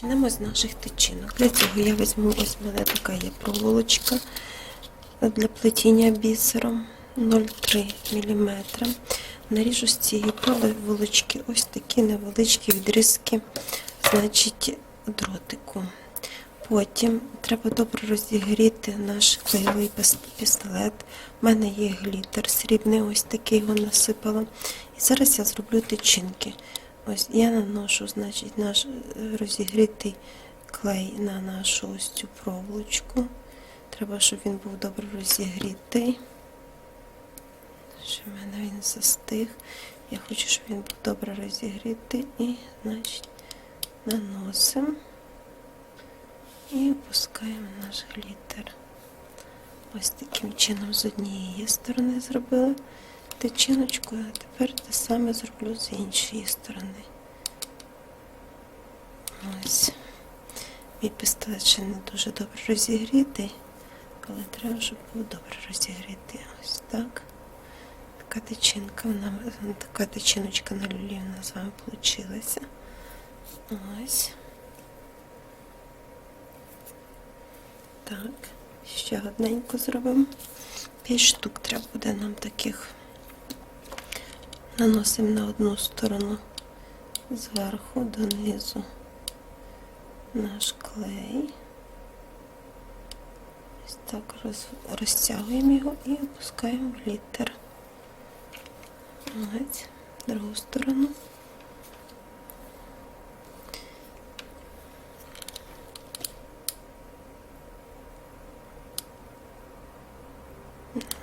почнемо з наших тичинок. Для цього я візьму ось мене така є проволочка для плетіння бісером 0,3 мм. Наріжу з цієї проволочки ось такі невеличкі відрізки, значить, дротику. Потім треба добре розігріти наш клеєвий пістолет. У мене є глітер срібний, ось такий його насипала. І зараз я зроблю тичинки. Ось я наношу, значить, наш е, розігрітий клей на нашу ось цю проволочку. Треба, щоб він був добре розігрітий. Що в мене він застиг. Я хочу, щоб він був добре розігрітий. І, значить, наносимо і опускаємо наш глітер. Ось таким чином з однієї сторони зробила тичиночку, а тепер те саме зроблю з іншої сторони. Ось. Мій пістолет ще не дуже добре розігрітий, але треба, щоб був добре розігрітий. Ось так. Така тичинка, вона, така тичиночка на люлі у нас з вами вийшла. Ось. Так, ще одненько зробимо. П'ять штук треба буде нам таких. Наносимо на одну сторону зверху донизу наш клей. Ось так роз, розтягуємо його і опускаємо в літер. Ось, другу сторону.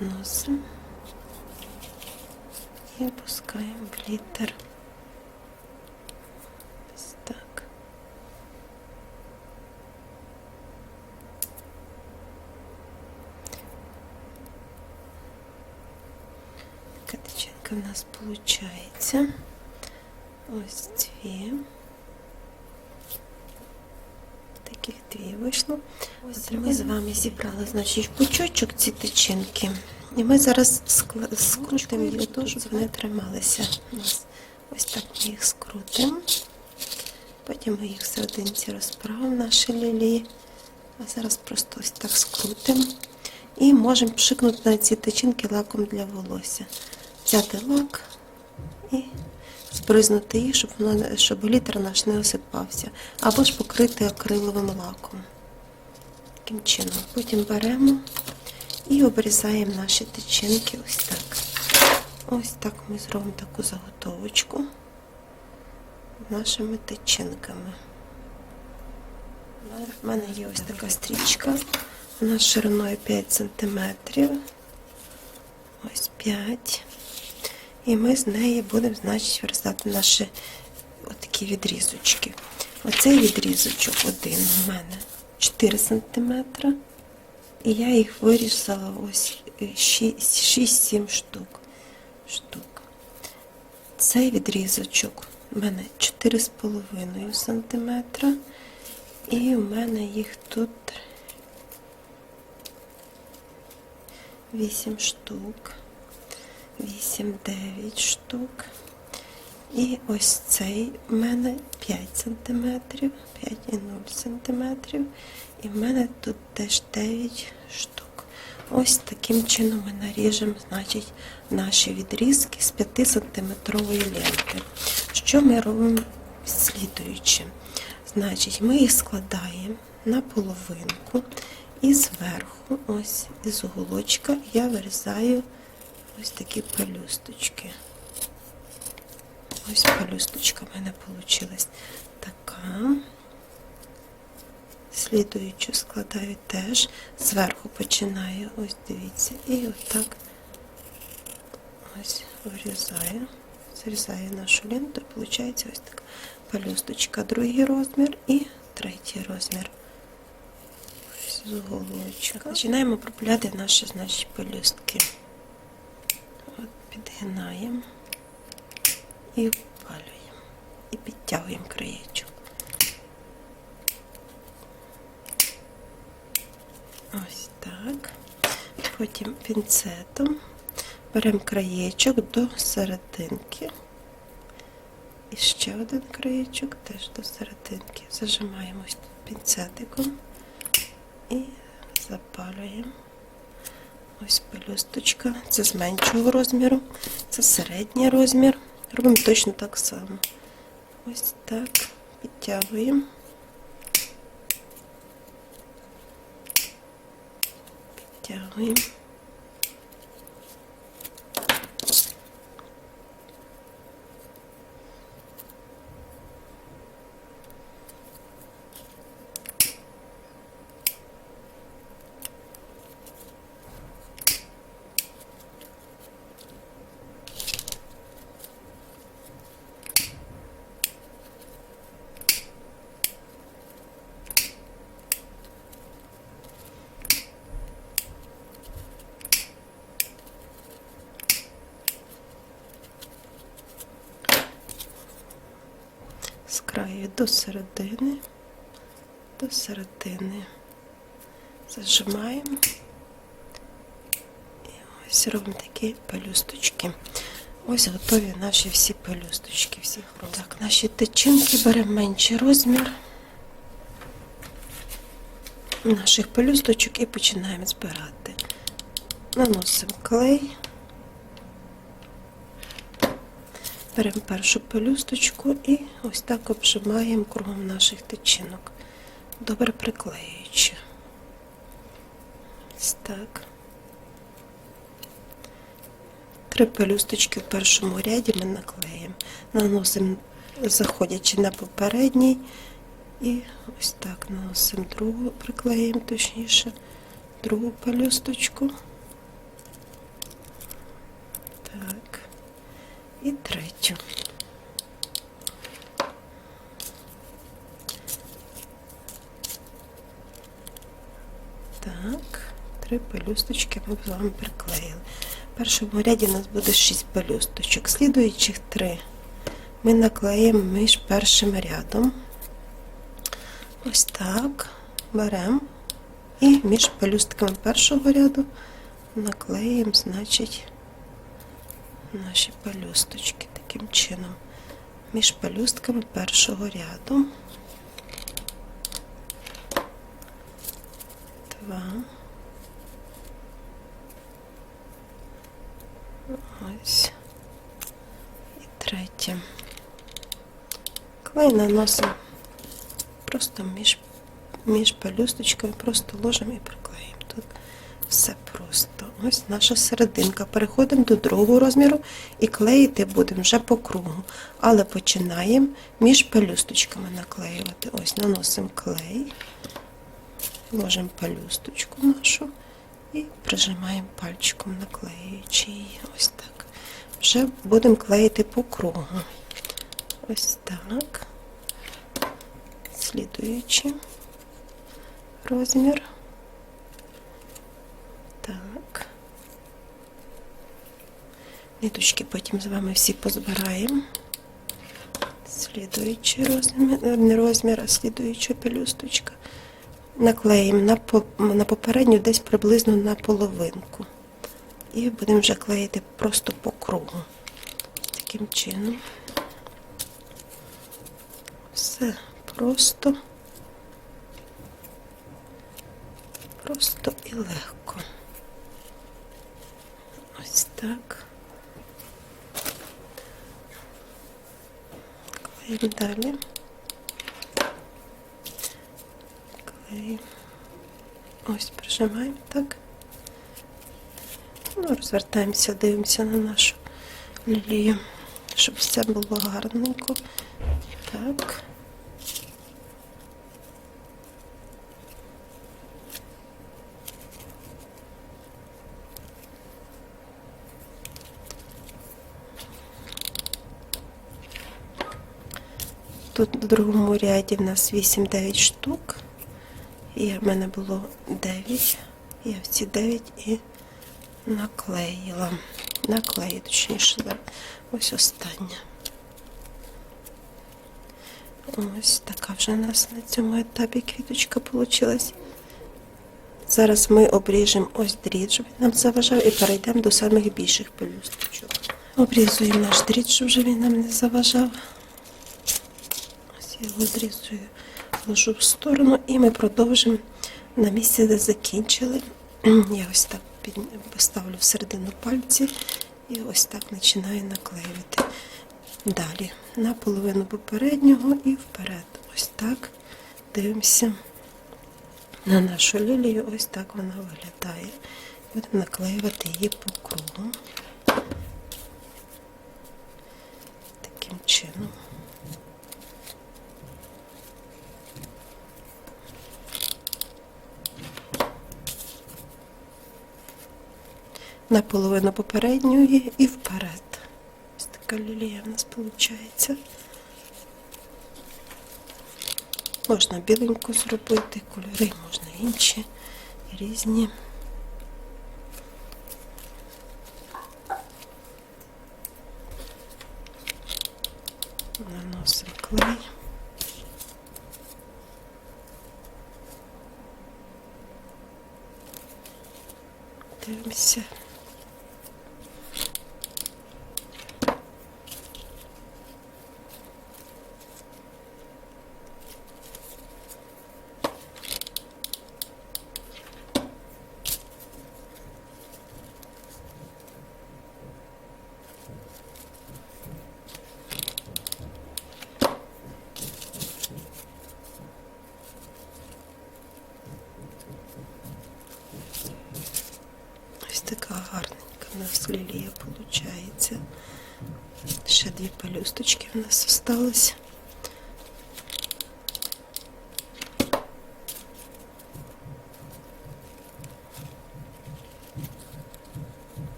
Наносимо і опускаємо в літер. Ось так. Така тичинка в нас виходить. Ось дві. Таких дві вийшло. Ось ми з вами зібрали, значить, пучочок ці тичинки. І ми зараз скрутимо їх так, щоб вони трималися. у нас. Ось так ми їх скрутимо. Потім ми їх в серединці розправимо наші лілії. А зараз просто ось так скрутимо. І можемо пшикнути на ці тичинки лаком для волосся. Взяти лак і збризнути їх, щоб, воно, щоб глітер наш не осипався. Або ж покрити акриловим лаком. Таким чином. Потім беремо і обрізаємо наші тичинки ось так. Ось так ми зробимо таку заготовочку нашими тичинками. У мене є ось така стрічка. Вона шириною 5 см. Ось 5. І ми з неї будемо, значить, вирізати наші отакі відрізочки. Оцей відрізочок один у мене 4 см. І я їх вирізала ось 6-7 штук. штук. Цей відрізочок у мене 4,5 см. І у мене їх тут 8 штук. 8-9 штук. І ось цей в мене 5 см, 5,0 см. І в мене тут теж 9 штук. Ось таким чином ми наріжемо, значить, наші відрізки з 5 сантиметрової ленти. Що ми робимо слідуючи? Значить, ми їх складаємо на половинку і зверху, ось із уголочка, я вирізаю ось такі пелюсточки. Ось пелюсточка в мене вийшла така. Слідуючу складаю теж, зверху починаю, ось дивіться, і отак. Ось вирізаю, зрізаю нашу ленту, і виходить ось така пелюсточка, другий розмір і третій розмір. Ось з уголочка. Починаємо пропиляти наші, значить, пелюстки. От підгинаємо і впалюємо. І підтягуємо краєчок. Ось так. Потім пінцетом беремо краєчок до серединки І ще один краєчок теж до серединки. Зажимаємо пінцетиком і запалюємо. Ось пелюсточка. Це з меншого розміру, це середній розмір. Робимо точно так само. Ось так. Підтягуємо. Підтягуємо. До середини, до середини. Зажимаємо і ось робимо такі пелюсточки. Ось готові наші всі пелюсточки, всі Так, наші тичинки беремо менший розмір наших пелюсточок і починаємо збирати. Наносимо клей. Беремо першу пелюсточку і ось так обжимаємо кругом наших тичинок, добре приклеюючи. Ось так. Три пелюсточки в першому ряді ми наклеїмо. Наносимо, заходячи на попередній, і ось так наносимо другу, приклеїмо точніше, другу пелюсточку. Так і третю. Так, три пелюсточки ми з вами приклеїли. В першому ряді у нас буде 6 пелюсточок. Слідуючих три ми наклеїмо між першим рядом. Ось так. Беремо і між пелюстками першого ряду наклеїмо, значить, наші пелюсточки таким чином між пелюстками першого ряду. Два. Ось. І третє. Клей наносимо просто між, між пелюсточками, просто ложимо і приклеїмо. Тут все просто. Ось наша серединка. Переходимо до другого розміру і клеїти будемо вже по кругу. Але починаємо між пелюсточками наклеювати. Ось наносимо клей, ложимо пелюсточку нашу і прижимаємо пальчиком, наклеюючи її. Ось так. Вже будемо клеїти по кругу. Ось так. Слідуючий розмір. Так. Ниточки потім з вами всі позбираємо. Слідуючий розмір, не розмір, а слідуюча пелюсточка. Наклеїмо на, на попередню десь приблизно на половинку. І будемо вже клеїти просто по кругу. Таким чином. Все просто. Просто і легко. Ось так. Клеїмо далі. Клеїмо. Ось прижимаємо так. Ну, розвертаємося, дивимося на нашу лілію, щоб все було гарненько. Так. Тут в другому ряді в нас 8-9 штук. І в мене було 9. Я всі 9 і наклеїла. Наклею, точніше, ось остання. Ось така вже у нас на цьому етапі квіточка вийшла. Зараз ми обріжемо ось дріт, щоб він нам заважав, і перейдемо до самих більших пелюсточок. Обрізуємо наш дріт, щоб він нам не заважав. Його зрізую, ложу в сторону і ми продовжимо на місці, де закінчили. Я ось так поставлю всередину пальці і ось так починаю наклеювати. Далі на половину попереднього і вперед. Ось так дивимося на нашу лілію. Ось так вона виглядає. Будемо наклеювати її по кругу. Таким чином. На половину попередньої і вперед. Ось така лілія в нас виходить. Можна біленьку зробити, кольори можна інші, різні. Наносимо клей. Дивимося. Ось така гарненька в нас лілія виходить. Ще дві пелюсточки в нас осталось.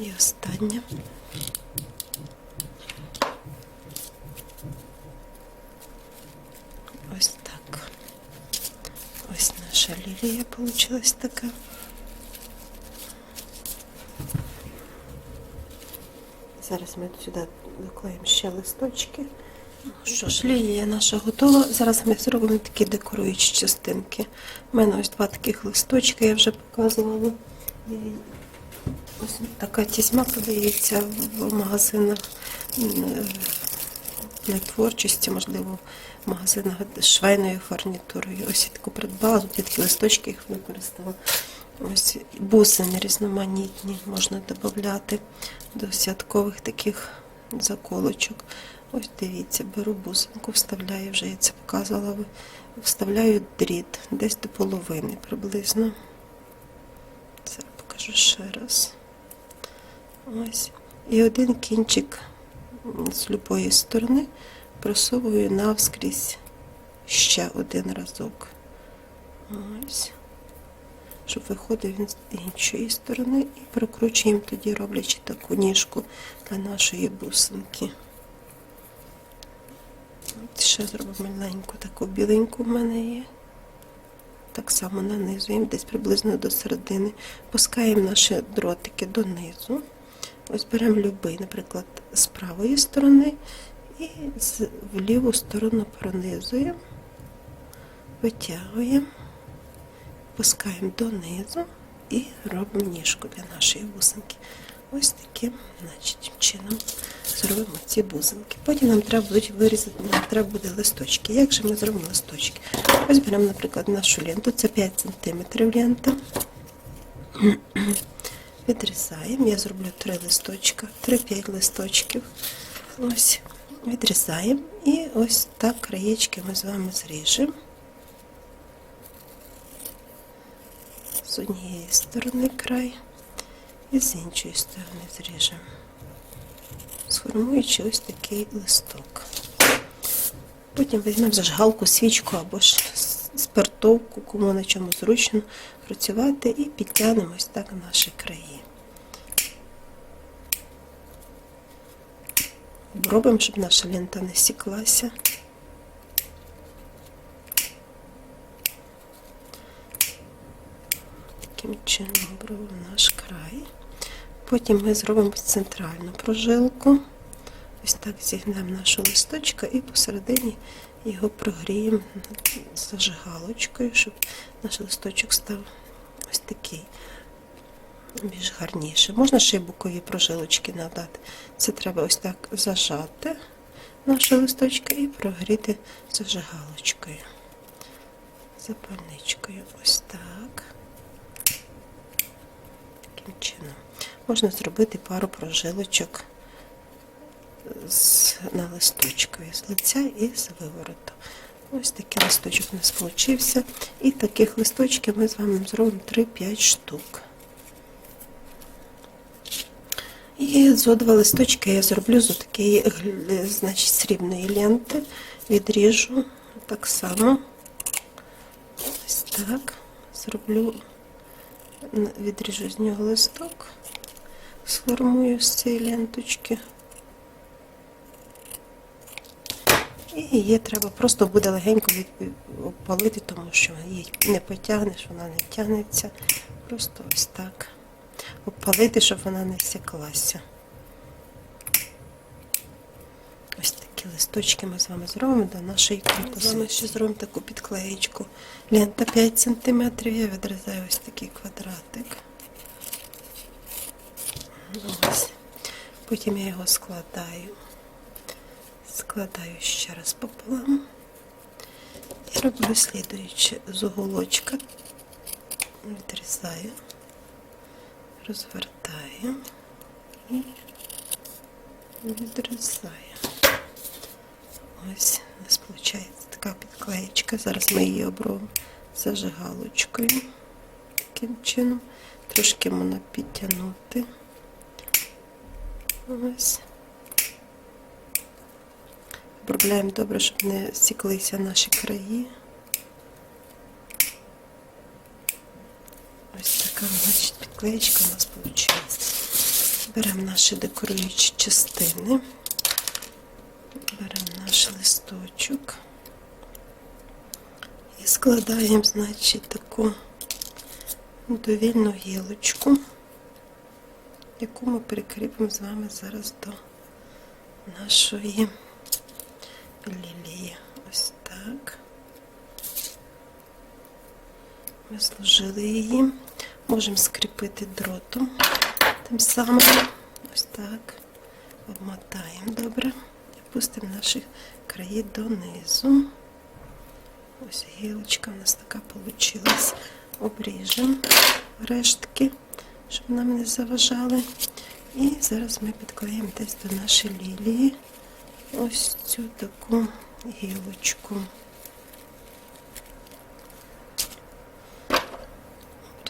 І остання. Ось так. Ось наша лілія получилась така. Зараз ми сюди доклеїмо ще листочки. Ну Що ж, лілія наша готова. Зараз ми зробимо такі декоруючі частинки. У мене ось два таких листочки, я вже показувала. Така тісьма продається в магазинах е, для творчості, можливо, в магазинах швейною фурнітурою. Ось я таку придбала, тут є такі листочки, їх використала. Ось бусини різноманітні можна додати до святкових таких заколочок. Ось дивіться, беру бусинку, вставляю, вже я це показувала, вставляю дріт десь до половини приблизно. Це покажу ще раз. Ось. І один кінчик з любої сторони просовую навскрізь ще один разок. Ось. Щоб виходив він з іншої сторони і прокручуємо тоді, роблячи таку ніжку для нашої бусинки. Ще зробимо маленьку таку біленьку в мене є. Так само нанизуємо десь приблизно до середини. Пускаємо наші дротики донизу. Ось беремо любий, наприклад, з правої сторони і в ліву сторону пронизуємо, витягуємо, пускаємо донизу і робимо ніжку для нашої бусинки. Ось таким значить, чином зробимо ці бузинки. Потім нам треба будуть вирізати, нам треба буде листочки. Як же ми зробимо листочки? Ось беремо, наприклад, нашу ленту, це 5 см лента. Відрізаємо. Я зроблю 3 листочка, 3-5 листочків. Ось, відрізаємо. І ось так краєчки ми з вами зріжемо. З однієї сторони край і з іншої сторони зріжемо, сформуючи ось такий листок. Потім візьмемо зажигалку, свічку або ж спиртовку, кому на чому зручно працювати, і підтягнемо ось так наші краї. Робимо, щоб наша лента не сіклася. Таким чином обробимо наш край. Потім ми зробимо центральну прожилку. Ось так зігнемо нашого листочка і посередині його прогріємо зажигалочкою, щоб наш листочок став ось такий більш гарніше. Можна ще й бокові прожилочки надати. Це треба ось так зажати, нашого листочка і прогріти зажигалочкою. Запальничкою. Ось так. Таким чином. Можна зробити пару прожилочок з, на листочкові з лиця і з вивороту. Ось такий листочок у нас вийшов. І таких листочків ми з вами зробимо 3-5 штук. І зо два листочки я зроблю з такої значить, срібної ленти. Відріжу так само. Ось так. Зроблю, відріжу з нього листок, сформую з цієї ленточки. І її треба просто буде легенько обпалити, тому що її не потягнеш, вона не тягнеться. Просто ось так. Обпалити, щоб вона не всіклася. Ось такі листочки ми з вами зробимо до нашої композиції. З вами ще зробимо таку підклеєчку. Лента 5 см, я відрізаю ось такий квадратик. Ось. Потім я його складаю. Складаю ще раз пополам. І роблю слідуюче з уголочка. Відрізаю, розвертаю і відрізаю. Ось у нас така підклеєчка. Зараз ми її обробимо зажигалочкою. Таким чином. Трошки можна підтягнути. Ось. Обробляємо добре, щоб не стіклися наші краї. Ось така, значить, підклеєчка у нас вийшла. Беремо наші декоруючі частини. Беремо наш листочок і складаємо, значить, таку довільну гілочку, яку ми прикріпимо з вами зараз до нашої лілії. Ось так. Ми зложили її. Можемо скріпити дротом. Тим самим ось так обмотаємо добре. І пустимо наші краї донизу. Ось гілочка у нас така вийшла. Обріжемо рештки, щоб нам не заважали. І зараз ми підклеїмо десь до нашої лілії ось цю таку гілочку.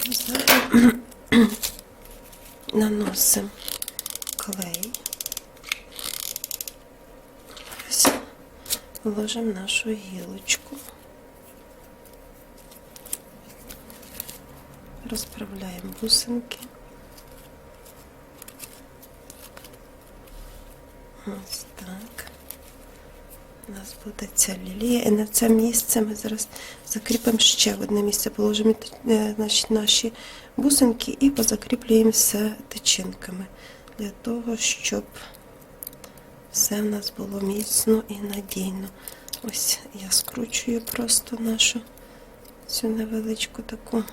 Обрізаємо, наносимо клей. Вложимо нашу гілочку. Розправляємо бусинки. Ось. У нас буде ця лілія. І на це місце ми зараз закріпимо ще в одне місце, положимо е, значить, наші бусинки і позакріплюємо все тичинками для того, щоб все в нас було міцно і надійно. Ось я скручую просто нашу цю невеличку таку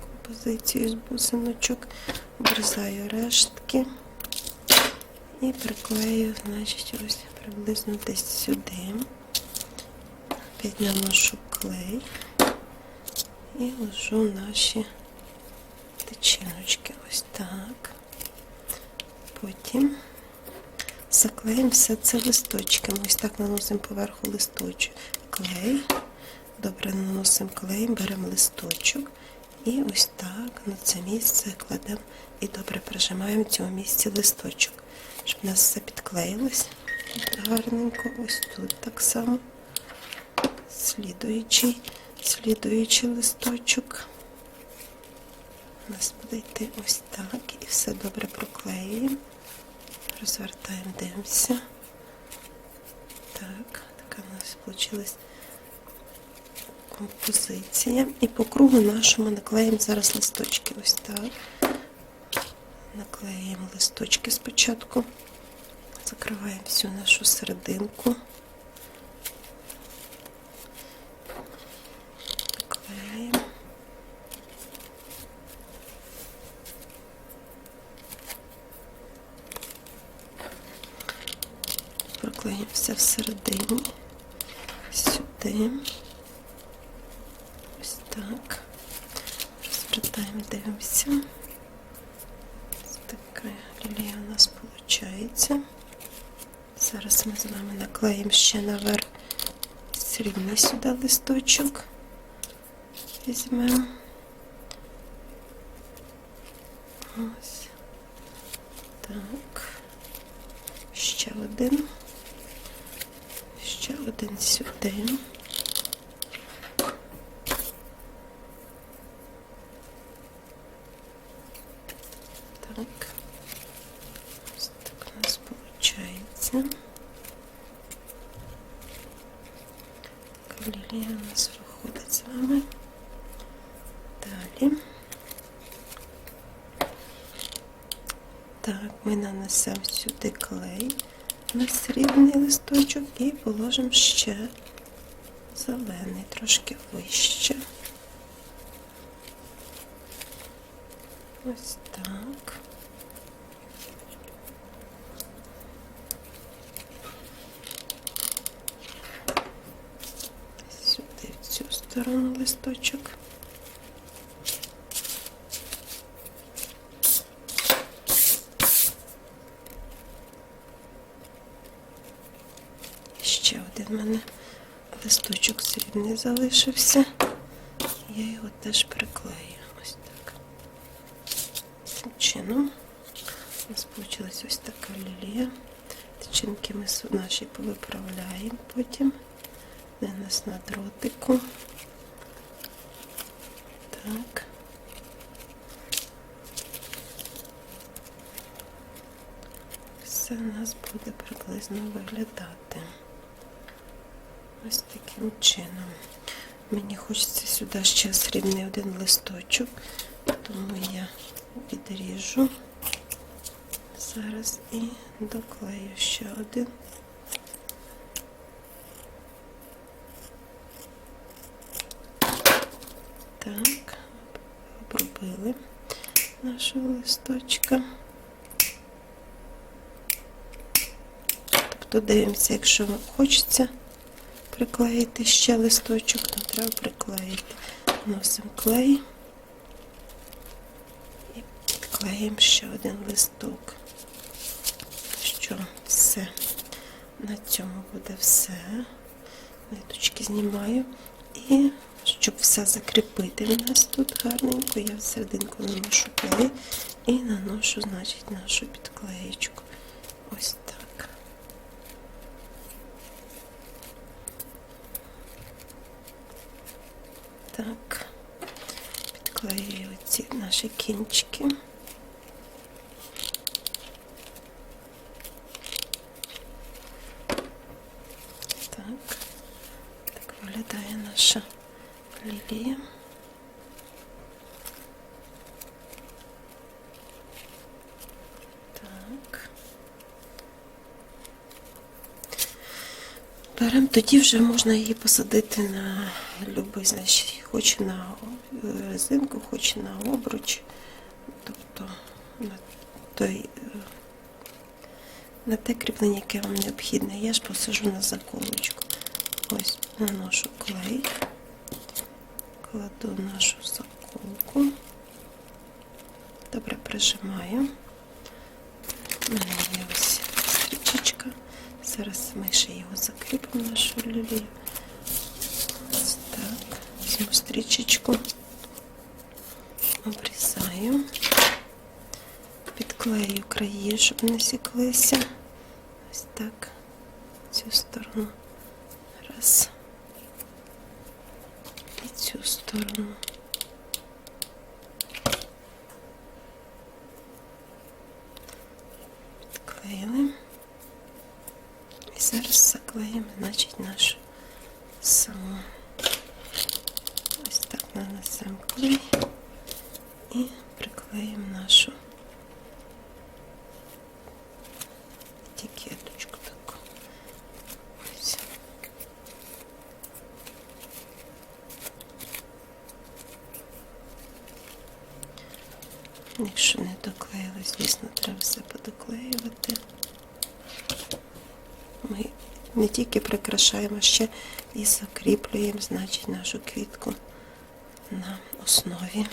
композицію з бусиночок, обрізаю рештки. І приклею, значить, ось приблизно десь сюди. Опять клей і ложу наші тичиночки. Ось так. Потім заклеїмо все це листочками. Ось так наносимо поверху листочок. Клей. Добре наносимо клей, беремо листочок. І ось так на це місце кладемо і добре прижимаємо в цьому місці листочок щоб у нас все підклеїлось гарненько. Ось тут так само. Слідуючий, слідуючий листочок. У нас буде йти ось так. І все добре проклеюємо. Розвертаємо, дивимося. Так, така у нас вийшла композиція. І по кругу нашому наклеїмо зараз листочки. Ось так. Наклеїмо листочки спочатку, закриваємо всю нашу серединку, клеїмо. приклеїмо все всередині. Сюди. Ось так. Розвертаємо, дивимося. Ось така лілія у нас виходить. Зараз ми з вами наклеїмо ще наверх срібний сюди листочок. Візьмемо. Ось. Так. Ще один. Ще один сюди. Так. Ось так у нас виходить. Лілія у нас виходить з вами. Далі. Так, ми нанесемо сюди клей на срібний листочок і положимо ще зелений, трошки вище. Ось так. Сюди в цю сторону листочок. Ще один в мене срібний залишився. Я його теж приклею. Ось так. Таким чином у нас вийшла ось така лілія. Тичинки ми наші повиправляємо потім. Де нас на дротику. Так. Все у нас буде приблизно виглядати. Ось таким чином. Мені хочеться сюди ще срібний один листочок, тому я відріжу зараз і доклею ще один. Так, обробили нашого листочка. Тобто дивимося, якщо хочеться приклеїти ще листочок, то треба приклеїти. Носимо клей і підклеїмо ще один листок. Що, все. На цьому буде все. Ниточки знімаю. І щоб все закріпити в нас тут гарненько, я в серединку наношу клей і наношу, значить, нашу підклеєчку. Ось так. Так, підклеюю ці наші кінчики. Так, так виглядає наша лілія. Так. Беремо, тоді вже можна її посадити на любий, значить, хоч на е, резинку, хоч на обруч, тобто на той, е, на те кріплення, яке вам необхідне. Я ж посажу на заколочку. Ось наношу клей, кладу нашу заколку, добре прижимаю. У мене є ось стрічечка. Зараз ми ще його закріпимо нашу лілію. Візьму стрічечку, обрізаю, підклею краї, щоб не сіклися. Ось так. Цю сторону. Раз. І цю сторону. Підклеїли. І зараз заклеїмо, значить, нашу саму. Клей і приклеїмо нашу етикеточку таку. Якщо не доклеїли, звісно, треба все подоклеювати. Ми Не тільки прикрашаємо, ще і закріплюємо, значить, нашу квітку на основі.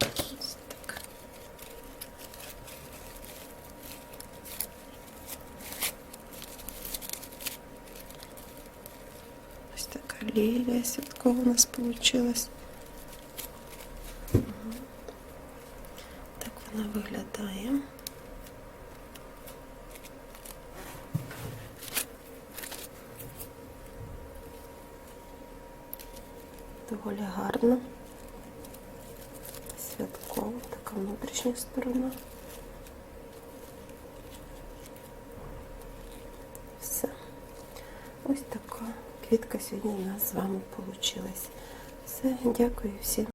Ось так. Ось така лілія святкова у нас вийшла. Так вона виглядає. Доволі гарно. Святкова, така внутрішня сторона. Все. Ось така квітка сьогодні у нас з вами вийшла. Все, дякую всім.